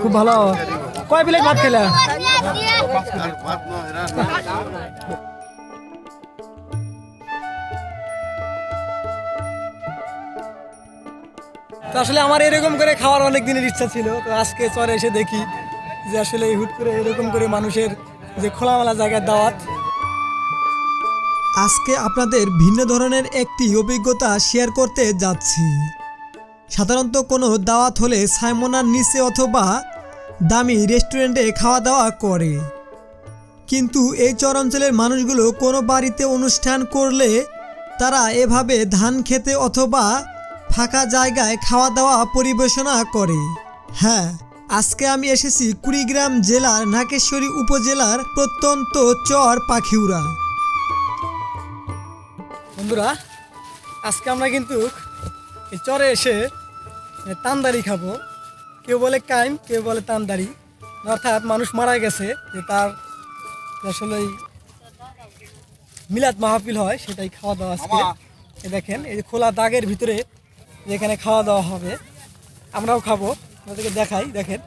খুব ভালো। কয় প্লেট ভাত খেলে? তো আসলে আমার এরকম করে খাওয়ার অনেক দিনের ইচ্ছা ছিল, তো আজকে চরে এসে দেখি যে আসলে হুট করে এরকম করে মানুষের যে খোলামেলা জায়গার দাওয়াত। আজকে আপনাদের ভিন্ন ধরনের একটি অভিজ্ঞতা শেয়ার করতে যাচ্ছি। সাধারণত কোনো দাওয়াত হলে সাইমোনার নিচে অথবা দামি রেস্টুরেন্টে খাওয়া দাওয়া করে। কিন্তু এই চরাঞ্চলের মানুষগুলো কোনো বাড়িতে অনুষ্ঠান করলে তারা এভাবে ধান খেতে অথবা ফাঁকা জায়গায় খাওয়া দাওয়া পরিবেশনা করে। হ্যাঁ আজকে আমি এসেছি কুড়িগ্রাম জেলার নাকেশ্বরী উপজেলার প্রত্যন্ত চর পাখিউড়া। বন্ধুরা, আজকে আমরা কিন্তু এই চরে এসে মানে তানদারি খাব। কেউ বলে কাইম কেউ বলে তানদারি। অর্থাৎ মানুষ মারা গেছে যে তার আসলে মিলাদ মাহফিল হয় সেটাই খাওয়া দাওয়া আজকে। এই দেখেন এই যে খোলা দাগের ভিতরে যেখানে খাওয়া দাওয়া হবে আমরাও খাব। আপনাদেরকে দেখাই দেখেন।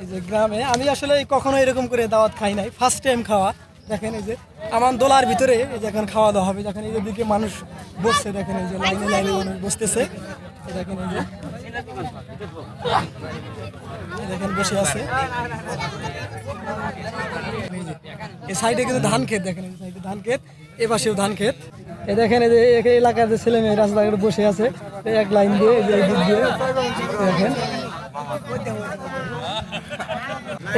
এই যে গ্রামে আমি আসলে কখনো এরকম করে দাওয়াত খাই নাই। ফার্স্ট টাইম খাওয়া। দেখেন এই যে আমার দোলার ভিতরে এই যে এখন খাওয়া দাওয়া হবে। দেখেন এই যে দিকে মানুষ বসছে দেখেন এই যে লাইনে লাইনে মানুষ বসতেছে। দেখেন বসে আছে। এই সাইডে কিন্তু ধান ক্ষেত, দেখেন ধান ক্ষেত এ পাশেও ধান ক্ষেত। এই দেখেন এই যে এলাকার যে ছেলে মেয়ে রাস্তাঘাটে বসে আছে এক লাইন দিয়ে, এই দিয়ে, দেখেন।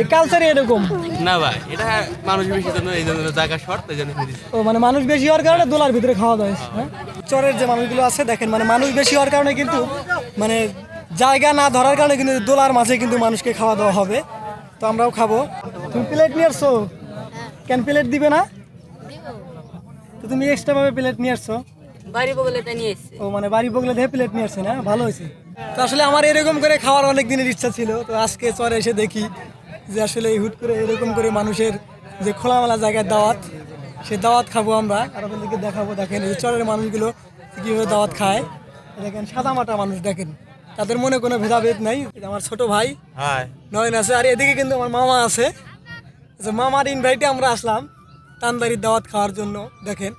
এই কালচারে এরকম। না ভাই এটা মানুষ বেশি জন্য এই জন্য জায়গা শর্ট এই জন্য ও মানে মানুষ বেশি হওয়ার কারণে দোলার ভিতরে খাওয়া দাওয়া হয়েছে, হ্যাঁ? চরের যে মানুষগুলো আছে দেখেন মানে মানুষ বেশি হওয়ার কারণে কিন্তু মানে জায়গা না ধরার কারণে কিন্তু দোলার মাঝে কিন্তু মানুষকে খাওয়া দাওয়া হবে। তো আমরাও খাব। তুমি প্লেট নিয়ে আসছো? কেন প্লেট দিবে না? তো তুমি এক্সট্রা ভাবে প্লেট নিয়ে আসছো? বাড়ি বগলে নিয়ে ও মানে বাড়ি বগলে দিয়ে প্লেট নিয়ে আসছে না? ভালো হয়েছে। তো আসলে আমার এরকম করে খাওয়ার অনেক দিনের ইচ্ছা ছিল। তো আজকে চরে এসে দেখি যে আসলে এই হুট করে এরকম করে মানুষের যে খোলামেলা জায়গার দাওয়াত সে দাওয়াত খাব আমরা। আর আপনাদেরকে দেখাবো দেখেন এই চরের মানুষগুলো কীভাবে দাওয়াত খায়। দেখেন সাদা মাটা মানুষ দেখেন। তাদের মনে কোনো ভেদাভেদ নাই। আমার ছোট ভাই নয়ন আছে। আর এদিকে কিন্তু আমার মামা আছে। যে মামার ইনভাইটে আমরা আসলাম তান্দারির দাওয়াত খাওয়ার জন্য দেখেন।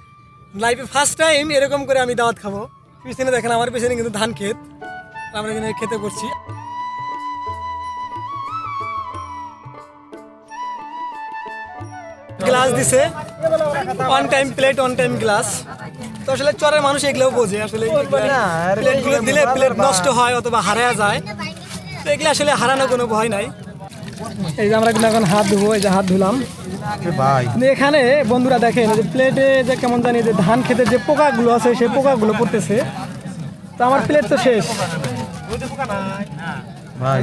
লাইফে ফার্স্ট টাইম এরকম করে আমি দাওয়াত খাব। পিছনে দেখেন আমার পিছনে কিন্তু ধান ক্ষেত আমরা এখানে খেতে করছি গ্লাস দিছে। On time plate on time glass তো আসলে চরের মানুষ এগুলোও বোঝে আসলে প্লেটগুলো দিলে প্লেট নষ্ট হয় অথবা হারায়া যায়। তো এগুলো আসলে হারানো কোনো ভয় নাই। এই যে আমরা কিন্তু এখন হাত ধুবো এই যে হাত ধুলাম। এখানে বন্ধুরা দেখেন যে প্লেটে যে কেমন জানি যে ধান খেতে যে পোকাগুলো আছে সেই পোকাগুলো পড়তেছে। তো আমার প্লেট তো শেষ। ভাই।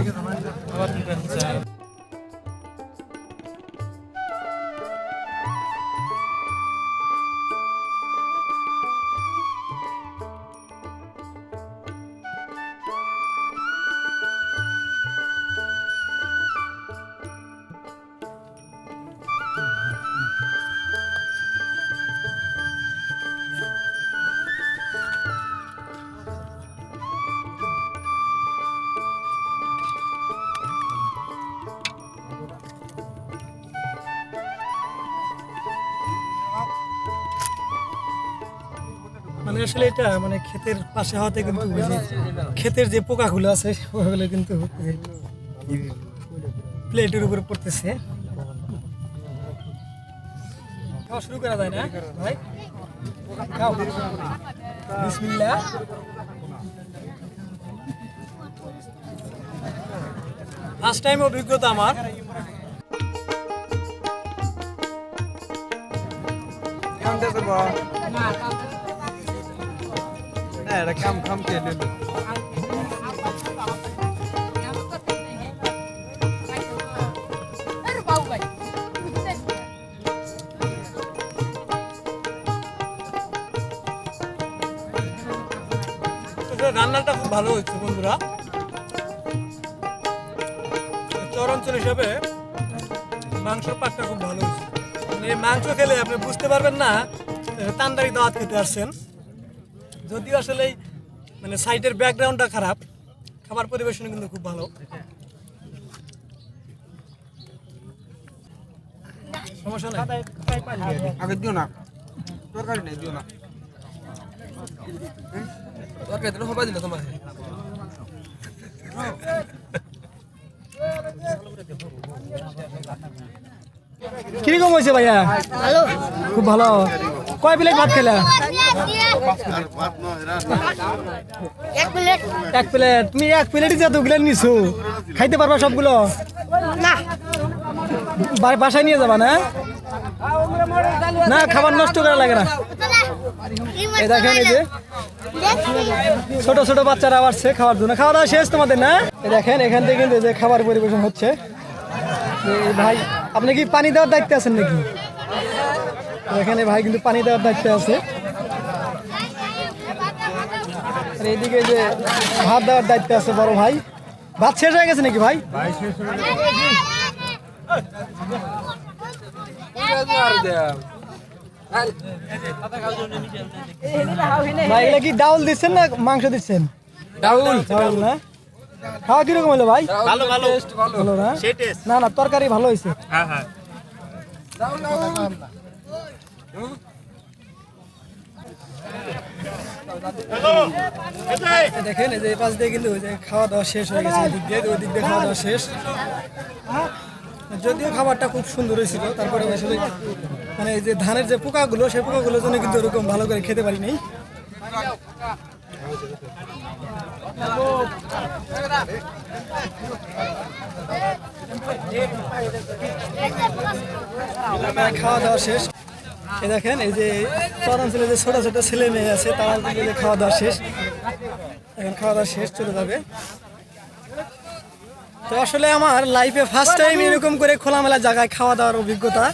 মানে আসলে এটা মানে ক্ষেতের পাশে হওয়াতে কিন্তু ক্ষেতের যে পোকাগুলো আছে পোকাগুলো কিন্তু প্লেটের উপরে পড়তেছে। খাওয়া শুরু করা যায় না ভাই? খাও। বিসমিল্লাহ। ফার্স্ট টাইম অভিজ্ঞতা আমার। হ্যাঁ এটা কাম খাম এটা রান্নাটা খুব ভালো হচ্ছে বন্ধুরা। চর হিসাবে মাংসের পাকটা খুব ভালো হচ্ছে মানে মাংস খেলে আপনি বুঝতে পারবেন না তান্দারি দাওয়াত খেতে আসছেন। যদিও আসলে মানে সাইটের ব্যাকগ্রাউন্ডটা খারাপ খাবার পরিবেশন কিন্তু খুব ভালো। কি নেই? কীরকম হয়েছে ভাইয়া? খুব ভালো? কয় প্লেট ভাত খেলা? এক প্লেট তুমি এক প্লেটই যতগুলো নিছো। খাইতে পারবা সবগুলো? না। বাসায় নিয়ে যাবা না? না খাবার নষ্ট করা লাগে না। এই দেখেন এই যে। ছোট ছোট বাচ্চারা আসছে খাওয়ার জন্য। খাওয়া দাওয়া শেষ তোমাদের না? এই দেখেন এখান থেকে কিন্তু যে খাবার পরিবেশন হচ্ছে। ভাই আপনি কি পানি দেওয়ার দায়িত্বে আছেন নাকি? এখানে ভাই কিন্তু পানি দেওয়ার দায়িত্বে আছে। আর এইদিকে যে ভাত দেওয়ার দায়িত্বে আছে বড় ভাই। ভাত শেষ হয়ে গেছে নাকি ভাই? ভাই এগুলা কি ডাউল দিচ্ছেন না মাংস দিচ্ছেন? ডাউল। ডাউল না? খাওয়া কীরকম হলো ভাই? ভালো ভালো। ভালো না? না না তরকারি ভালো হয়েছে। এই দেখেন, এই যে পাশ দিয়ে কিন্তু খাওয়া দাওয়া শেষ হয়ে গেছে। এদিক দিয়ে ওই দিক দিয়ে খাওয়া দাওয়া শেষ। যদিও খাবারটা খুব সুন্দর হয়েছিল, তারপরে আসলে মানে এই যে ধানের যে পোকাগুলো, সেই পোকাগুলোর জন্য কিন্তু ওরকম ভালো করে খেতে পারি নাই। খাওয়া দাওয়া শেষ। এই দেখেন, এই যে চরাঞ্চলে যে ছোট ছোট ছেলে মেয়ে আছে, তারা খাওয়া দাওয়া শেষ। এখন খাওয়া দাওয়া শেষ, চলে যাবে। তো আসলে আমার লাইফে ফার্স্ট টাইম এরকম করে খোলামেলা জায়গায় খাওয়া দাওয়ার অভিজ্ঞতা।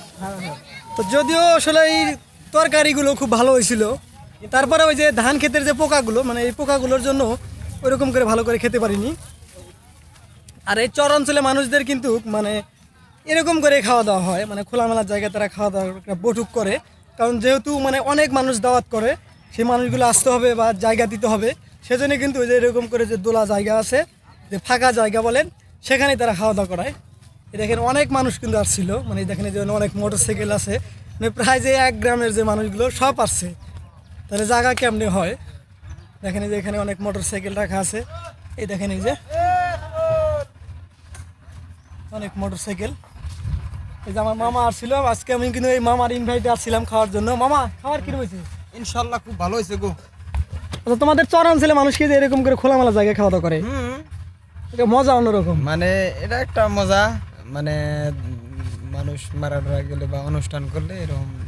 তো যদিও আসলে এই তরকারিগুলো খুব ভালো হয়েছিল। তারপরে ওই যে ধান ক্ষেতের যে পোকাগুলো মানে এই পোকাগুলোর জন্য ওইরকম করে ভালো করে খেতে পারিনি। আর এই চর অঞ্চলে মানুষদের কিন্তু মানে এরকম করে খাওয়া দাওয়া হয় মানে খোলামেলা জায়গায় তারা খাওয়া দাওয়া বটুক করে। কারণ যেহেতু মানে অনেক মানুষ দাওয়াত করে, সেই মানুষগুলো আসতে হবে বা জায়গা দিতে হবে। সেজন্য কিন্তু যে এরকম করে যে দোলা জায়গা আছে, যে ফাঁকা জায়গা বলেন, সেখানেই তারা খাওয়া দাওয়া করায়। দেখেন অনেক মানুষ কিন্তু আসছিল মানে দেখেন যে অনেক মোটর সাইকেল আছে মানে প্রায় যে এক গ্রামের যে মানুষগুলো সব আসছে। তাহলে জায়গা কেমনে হয়? দেখেন যে এখানে অনেক মোটর সাইকেল রাখা আছে। এই দেখেন এই যে অনেক মোটর সাইকেল এই যে আমার মামা আসছিল আজকে আমি কিন্তু এই মামার ইনভাইটে আসছিলাম খাওয়ার জন্য। মামা খাবার কি হয়েছে ইনশাল্লাহ খুব ভালো হয়েছে গো। আচ্ছা তোমাদের চর অঞ্চলে মানুষ কি যে এরকম করে খোলামেলা জায়গায় খাওয়া দাওয়া করে? এটা মজা অন্যরকম। মানে এটা একটা মজা মানে মানুষ মারা গেলে বা অনুষ্ঠান করলে এরকম